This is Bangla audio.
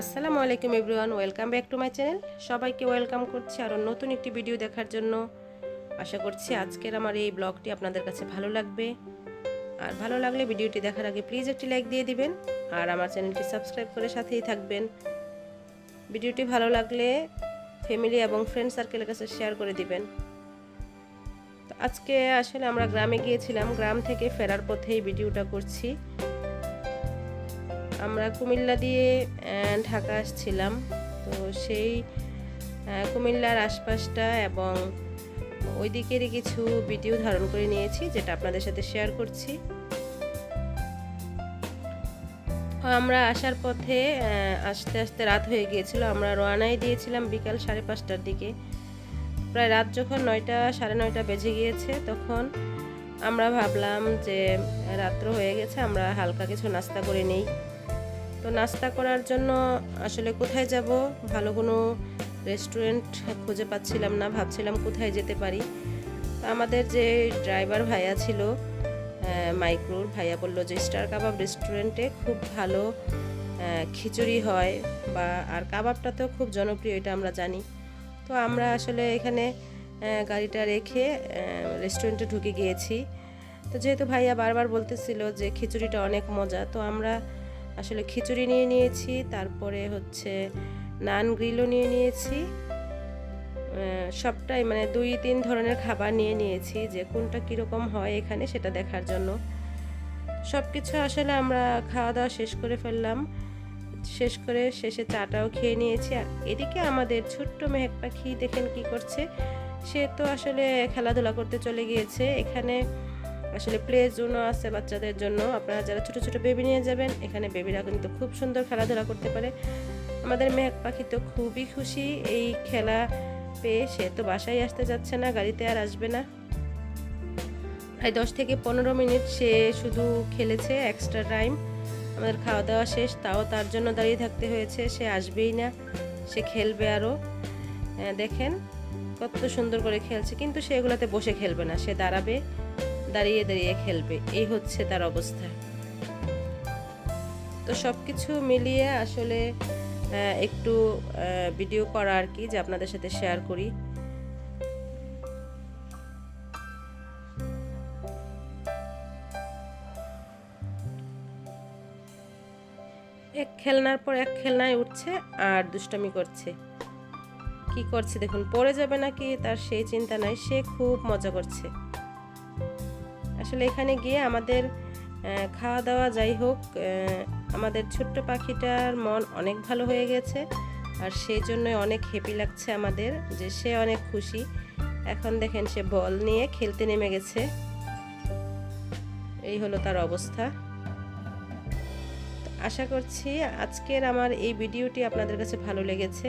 আসসালামু আলাইকুম everyone, welcome back to my channel. সবাইকে ওয়েলকাম করছি আরও নতুন একটি ভিডিও দেখার জন্য। আশা করছি আজকের আমার এই ব্লগটি আপনাদের কাছে ভালো লাগবে। আর ভালো লাগলে ভিডিওটি দেখার আগে প্লিজ একটি লাইক দিয়ে দিবেন আর আমার চ্যানেলটি সাবস্ক্রাইব করে সাথেই থাকবেন। ভিডিওটি ভালো লাগলে ফ্যামিলি এবং ফ্রেন্ড সার্কেলের কাছে শেয়ার করে দিবেন। আজকে আসলে আমরা গ্রামে গিয়েছিলাম, গ্রাম থেকে ফেরার পথেই ভিডিওটা করছি। আমরা কুমিল্লা দিয়ে ঢাকা আসছিলাম। তো সেই কুমিল্লার আশপাশটা এবং ওই দিকেরই কিছু ভিডিও ধারণ করে নিয়েছি, যেটা আপনাদের সাথে শেয়ার করছি। আমরা আসার পথে আস্তে আস্তে রাত হয়ে গিয়েছিল। আমরা রওনাই দিয়েছিলাম বিকাল সাড়ে পাঁচটার দিকে। প্রায় রাত যখন নয়টা, সাড়ে নয়টা বেজে গিয়েছে, তখন আমরা ভাবলাম যে রাত্র হয়ে গেছে, আমরা হালকা কিছু নাস্তা করে নেই। তো নাস্তা করার জন্য আসলে কোথায় যাব? ভালো কোনো রেস্টুরেন্ট খুঁজে পাচ্ছিলাম না, ভাবছিলাম কোথায় যেতে পারি। তো আমাদের যে ড্রাইভার ভাইয়া ছিল মাইক্রোর, ভাইয়া বলল যে স্টার কাবাব রেস্টুরেন্টে খুব ভালো খিচুড়ি হয় বা আর কাবাবটা তো খুব জনপ্রিয়, এটা আমরা জানি। তো আমরা আসলে এখানে গাড়িটা রেখে রেস্টুরেন্টে ঢুকে গিয়েছি। তো যেহেতু ভাইয়া বারবার বলতেছিল যে, খিচুড়িটা অনেক মজা। তো আমরা আসলে খিচুড়ি নিয়ে নিয়েছি, তারপরে হচ্ছে নান গ্রিলও নিয়ে নিয়েছি। সবটাই মানে দুই তিন ধরনের খাবার নিয়ে নিয়েছি, যে কোনটা কীরকম হয় এখানে সেটা দেখার জন্য। সব কিছু আসলে আমরা খাওয়া দাওয়া শেষ করে ফেললাম। শেষ করে শেষে চাটাও খেয়ে নিয়েছি। আর এদিকে আমাদের ছোট্ট মেহেক পাখি দেখেন কি করছে, সে তো আসলে খেলাধুলা করতে চলে গিয়েছে। এখানে আসলে প্লে জোনও আছে বাচ্চাদের জন্য। আপনারা যারা ছোট ছোট বেবি নিয়ে যাবেন, এখানে বেবিরা কিন্তু খুব সুন্দর খেলাধুলা করতে পারে। আমাদের মেঘ পাখি তো খুবই খুশি, এই খেলা পেয়ে সে তো বাসায় আসতে যাচ্ছে না, গাড়িতে আর আসবে না। প্রায় দশ থেকে পনেরো মিনিট সে শুধু খেলেছে এক্সট্রা টাইম আমাদের খাওয়া দাওয়া শেষ, তাও তার জন্য দাঁড়িয়ে থাকতে হয়েছে, সে আসবেই না। সে খেলবে আরও দেখেন কত সুন্দর করে খেলছে, কিন্তু সে এগুলাতে বসে খেলবে না, সে দাঁড়াবে। দাঁড়িয়ে দাঁড়িয়ে খেলবে। এই হচ্ছে তার অবস্থা। তো সব কিছু মিলিয়ে আসলে একটু ভিডিও করা আর কি যে আপনাদের সাথে শেয়ার করি। এক খেলনার পর এক খেলনায় উঠছে আর দুষ্টামি করছে। কি করছে দেখুন, পড়ে যাবে নাকি তার সেই চিন্তা নাই, সে খুব মজা করছে। আসলে এখানে গিয়ে আমাদের খাওয়া দাওয়া যাই হোক আমাদের ছোট্ট পাখিটার মন অনেক ভালো হয়ে গেছে আর সেই জন্যই অনেক হ্যাপি লাগছে আমাদের যে সে অনেক খুশি। এখন দেখেন সে বল নিয়ে খেলতে নেমে গেছে। এই হলো তার অবস্থা। আশা করছি আজকের আমার এই ভিডিওটি আপনাদের কাছে ভালো লেগেছে।